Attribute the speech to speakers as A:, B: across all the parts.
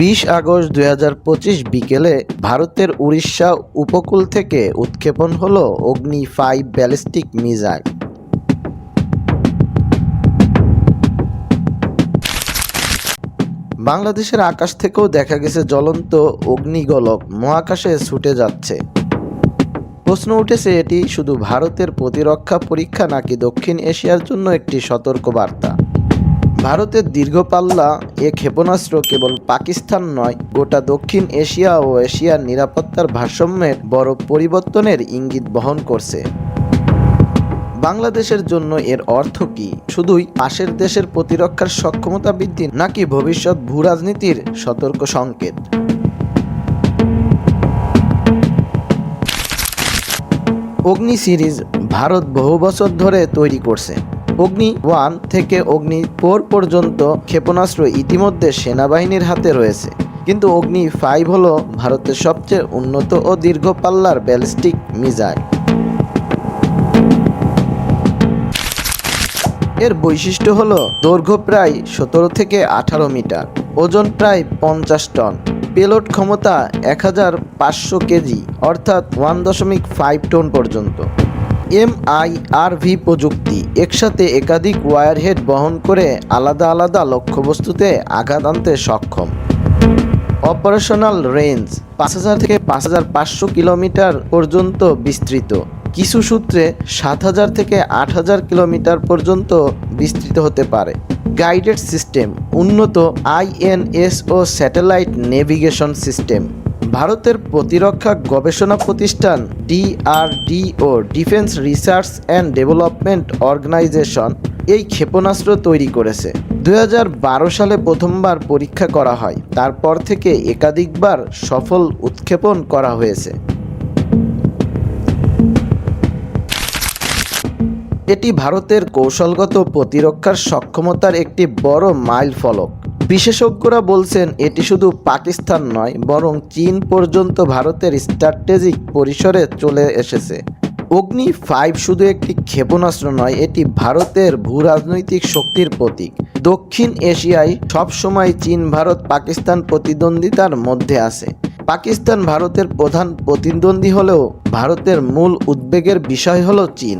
A: বিশ আগস্ট দু হাজার পঁচিশ বিকেলে ভারতের উড়িষ্যা উপকূল থেকে উৎক্ষেপণ হল অগ্নি ফাইভ ব্যালিস্টিক মিসাইল। বাংলাদেশের আকাশ থেকেও দেখা গেছে জ্বলন্ত অগ্নিগোলক। মহাকাশে ছুটে যাচ্ছে। প্রশ্ন উঠেছে এটি শুধু ভারতের প্রতিরক্ষা পরীক্ষা নাকি দক্ষিণ এশিয়ার জন্য একটি সতর্ক বার্তা ভারতের দীর্ঘপাল্লা এ ক্ষেপণাস্ত্র কেবল পাকিস্তান নয়, গোটা দক্ষিণ এশিয়া ও এশিয়ার নিরাপত্তার ভারসাম্যের বড় পরিবর্তনের ইঙ্গিত বহন করছে। বাংলাদেশের জন্য এর অর্থ কি? শুধুই পাশের দেশের প্রতিরক্ষার সক্ষমতা বৃদ্ধি নাকি ভবিষ্যৎ ভূরাজনীতির সতর্ক সংকেত? অগ্নি সিরিজ ভারত বহু বছর ধরে তৈরি করছে। অগ্নি ওয়ান থেকে অগ্নি ফোর পর্যন্ত ক্ষেপণাস্ত্র ইতিমধ্যে সেনাবাহিনীর হাতে রয়েছে। কিন্তু অগ্নি ফাইভ হল ভারতের সবচেয়ে উন্নত ও দীর্ঘ পাল্লার ব্যালিস্টিক মিজাইল এর বৈশিষ্ট্য হল দৈর্ঘ্য প্রায় সতেরো থেকে আঠারো মিটার, ওজন প্রায় পঞ্চাশ টন, পেলোড ক্ষমতা এক হাজার পাঁচশো কেজি, অর্থাৎ ওয়ান দশমিক ফাইভ টন পর্যন্ত। এম আই আর ভি প্রযুক্তি একসাথে একাধিক ওয়ারহেড বহন করে আলাদা আলাদা লক্ষ্যবস্তুতে আঘাত আনতে সক্ষম। অপারেশনাল রেঞ্জ পাঁচ হাজার থেকে পাঁচ হাজার পাঁচশো কিলোমিটার পর্যন্ত বিস্তৃত। কিছু সূত্রে সাত হাজার থেকে আট হাজার কিলোমিটার পর্যন্ত বিস্তৃত হতে পারে। গাইডেড সিস্টেম, উন্নত আইএনএস ও স্যাটেলাইট নেভিগেশন সিস্টেম। ভারতের প্রতিরক্ষা গবেষণা প্রতিষ্ঠান DRDO, defence research and development organisation, এই ক্ষেপণাস্ত্র তৈরি করেছে। দু হাজার বারো সালে প্রথমবার পরীক্ষা করা হয়। তারপর থেকে একাধিকবার সফল উৎক্ষেপণ করা হয়েছে। এটি ভারতের কৌশলগত প্রতিরক্ষার সক্ষমতার একটি বড় মাইল ফলক বিশেষজ্ঞরা বলছেন এটি শুধু পাকিস্তান নয়, বরং চীন পর্যন্ত ভারতের স্ট্র্যাটেজিক পরিসরে চলে এসেছে। অগ্নি ফাইভ শুধু একটি ক্ষেপণাস্ত্র নয়, এটি ভারতের ভূরাজনৈতিক শক্তির প্রতীক। দক্ষিণ এশিয়ায় সবসময় চীন ভারত পাকিস্তান প্রতিদ্বন্দ্বিতার মধ্যে আছে। পাকিস্তান ভারতের প্রধান প্রতিদ্বন্দ্বী হলেও ভারতের মূল উদ্বেগের বিষয় হলো চীন।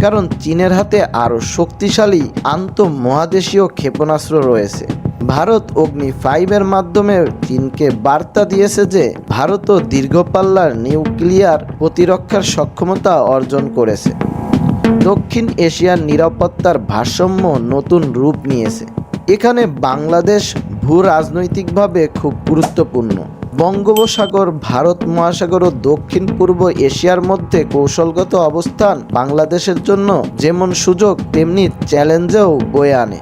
A: কারণ চীনের হাতে আরও শক্তিশালী আন্তঃমহাদেশীয় ক্ষেপণাস্ত্র রয়েছে। ভারত অগ্নি ফাইভের মাধ্যমে চীনকে বার্তা দিয়েছে যে ভারতও দীর্ঘপাল্লার নিউক্লিয়ার প্রতিরক্ষার সক্ষমতা অর্জন করেছে। দক্ষিণ এশিয়ার নিরাপত্তার ভারসাম্য নতুন রূপ নিয়েছে। এখানে বাংলাদেশ ভূ রাজনৈতিকভাবে খুব গুরুত্বপূর্ণ। বঙ্গোপসাগর, ভারত মহাসাগর ও দক্ষিণ পূর্ব এশিয়ার মধ্যে কৌশলগত অবস্থান বাংলাদেশের জন্য যেমন সুযোগ, তেমনি চ্যালেঞ্জেও বয়ে আনে।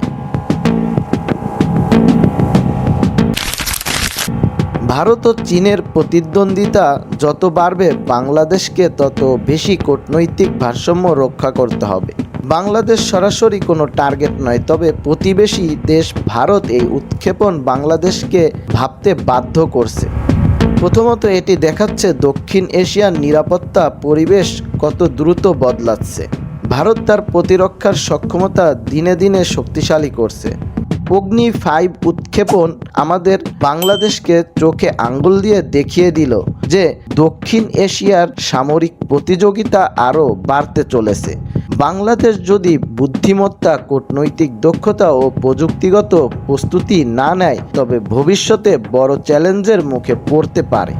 A: ভারত ও চীনের প্রতিদ্বন্দ্বিতা যত বাড়বে, বাংলাদেশকে তত বেশি কূটনৈতিক ভারসাম্য রক্ষা করতে হবে। বাংলাদেশ সরাসরি কোনো টার্গেট নয়, তবে প্রতিবেশী দেশ ভারত এই উৎক্ষেপণ বাংলাদেশকে ভাবতে বাধ্য করছে। প্রথমত এটি দেখাচ্ছে দক্ষিণ এশিয়ার নিরাপত্তা পরিবেশ কত দ্রুত বদলাচ্ছে। ভারত তার প্রতিরক্ষার সক্ষমতা দিনে দিনে শক্তিশালী করছে। অগ্নি ফাইভ উৎক্ষেপণ আমাদের বাংলাদেশকে চোখে আঙ্গুল দিয়ে দেখিয়ে দিল যে দক্ষিণ এশিয়ার সামরিক প্রতিযোগিতা আরও বাড়তে চলেছে। বাংলাদেশ যদি বুদ্ধিমত্তা, কূটনৈতিক দক্ষতা ও প্রযুক্তিগত প্রস্তুতি না নেয়, তবে ভবিষ্যতে বড় চ্যালেঞ্জের মুখে পড়তে পারে।